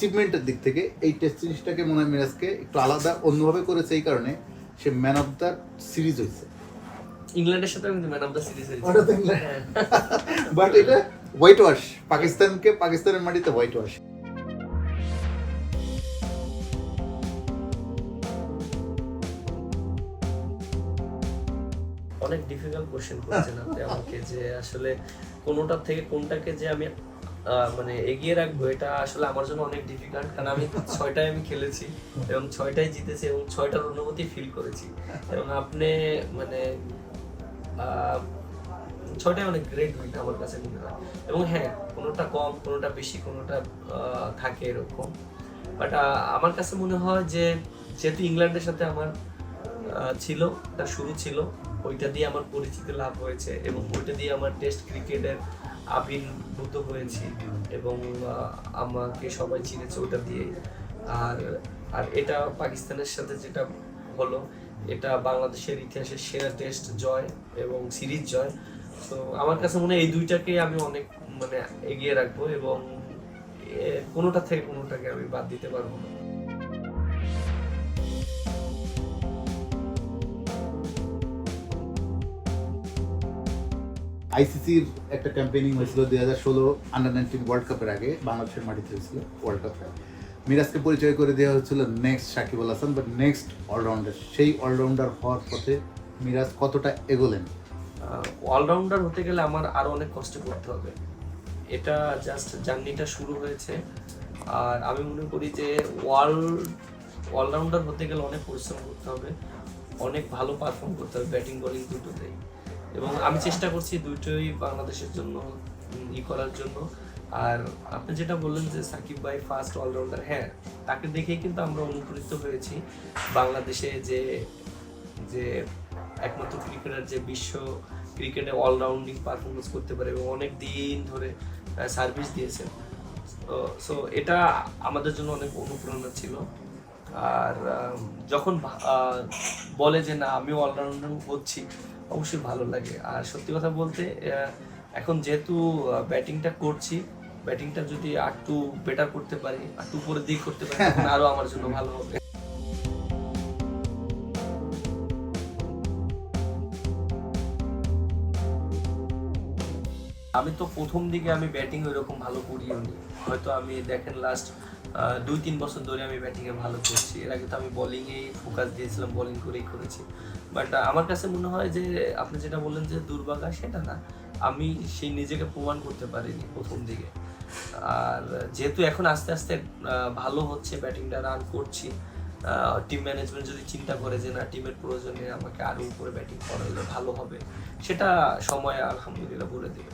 অ্যাচিভমেন্টের দিক থেকে এই টেস্ট সিরিজটাকে মনে হয় মিরাজকে একটু আলাদা অন্যভাবে করেছে এই কারণে সে ম্যান অফ দ্য সিরিজ হয়েছে। ইংল্যান্ডের সাথে কিন্তু ম্যান অফ দ্য সিরিজ ওটা তো ইংল্যান্ড। বাট এটা হোয়াইট ওয়াশ পাকিস্তানকে পাকিস্তানের মাটিতে হোয়াইট ওয়াশ অনেক ডিফিকাল্ট কোশ্চেন করেছেন আপনি আমাকে যে আসলে কোনোটা থেকে কোনটাকে যে আমি মানে এগিয়ে রাখব এটা আসলে আমার জন্য অনেক ডিফিকাল্ট কারণ আমি ছয়টায় আমি খেলেছি এবং ছয়টায় জিতেছি এবং ছয়টার অনুভূতি ফিল করেছি। এবং আপনি মানে আহ, ছয়টায় অনেক গ্রেট উইন আমার কাছে মনে হয়। এবং হ্যাঁ কোনোটা কম কোনোটা বেশি কোনোটা থাকে এরকম। বাট আমার কাছে মনে হয় যে যেহেতু ইংল্যান্ডের সাথে আমার ছিল তার শুরু ছিল ওইটা দিয়ে আমার পরিচিতি লাভ হয়েছে এবং ওইটা দিয়ে আমার টেস্ট ক্রিকেটের আবির্ভূত হয়েছি এবং আমাকে সবাই চিনেছে ওটা দিয়ে। আর আর এটা পাকিস্তানের সাথে যেটা হলো, এটা বাংলাদেশের ইতিহাসের সেরা টেস্ট জয় এবং সিরিজ জয়। তো আমার কাছে মনে হয় এই দুইটাকে আমি অনেক মানে এগিয়ে রাখব এবং কোনোটা থেকে কোনোটাকে আমি বাদ দিতে পারব না। আইসিসির একটা ক্যাম্পেইনিং হয়েছিল দুই হাজার ষোলো আন্ডার নাইনটিন ওয়ার্ল্ড কাপের আগে, বাংলাদেশের মাটিতে হয়েছিল ওয়ার্ল্ড কাপে মিরাজকে পরিচয় করে দেওয়া হয়েছিল next Shakib Al Hasan but next allrounder সেই অলরাউন্ডার হওয়ার পথে মিরাজ কতটা এগোলেন? অলরাউন্ডার হতে গেলে আমার আরও অনেক কষ্ট করতে হবে। এটা জাস্ট জার্নিটা শুরু হয়েছে। আর আমি মনে করি যে ওয়ার্ল্ড অলরাউন্ডার হতে গেলে অনেক পরিশ্রম করতে হবে, অনেক ভালো পারফর্ম করতে হবে ব্যাটিং বলিং দুটোতেই। এবং আমি চেষ্টা করছি দুটোই বাংলাদেশের জন্য ই করার জন্য। আর আপনি যেটা বললেন যে সাকিব ভাই ফার্স্ট অলরাউন্ডার হ্যাঁ তাকে দেখেই কিন্তু আমরা অনুপ্রাণিত হয়েছি। বাংলাদেশে যে যে একমাত্র ক্রিকেটার যে বিশ্ব ক্রিকেটে অলরাউন্ডিং পারফরমেন্স করতে পারে এবং অনেক দিন ধরে সার্ভিস দিয়েছে সো এটা আমাদের জন্য অনেক অনুপ্রেরণা ছিল। আর যখন বলে যে না আমি অলরাউন্ডার হচ্ছি অবশ্যই ভালো লাগে। আর সত্যি কথা বলতে এখন যেহেতু ব্যাটিংটা করছি, ব্যাটিংটা যদি একটু বেটার করতে পারি একটু উপরের দিক করতে পারি, তখন আরও আমার জন্য ভালো হবে। আমি তো প্রথম দিকে আমি ব্যাটিং ওইরকম ভালো করিনি হয়তো আমি দেখেন লাস্ট দুই, তিন বছর ধরে আমি ব্যাটিংয়ে ভালো করছি এর আগে তো আমি বোলিংয়েই ফোকাস দিয়েছিলাম বোলিং করেই করেছি। বাট আমার কাছে মনে হয় যে, আপনি যেটা বললেন যে দুর্ভাগা, সেটা না। আমি সেই নিজেকে প্রমাণ করতে পারিনি প্রথম দিকে। আর যেহেতু এখন আস্তে আস্তে ভালো হচ্ছে ব্যাটিংটা রান করছি টিম ম্যানেজমেন্ট যদি চিন্তা করে যে না টিমের প্রয়োজনে আমাকে আরও উপরে ব্যাটিং করালে ভালো হবে, সেটা সময় আলহামদুলিল্লাহ বলে দেবে।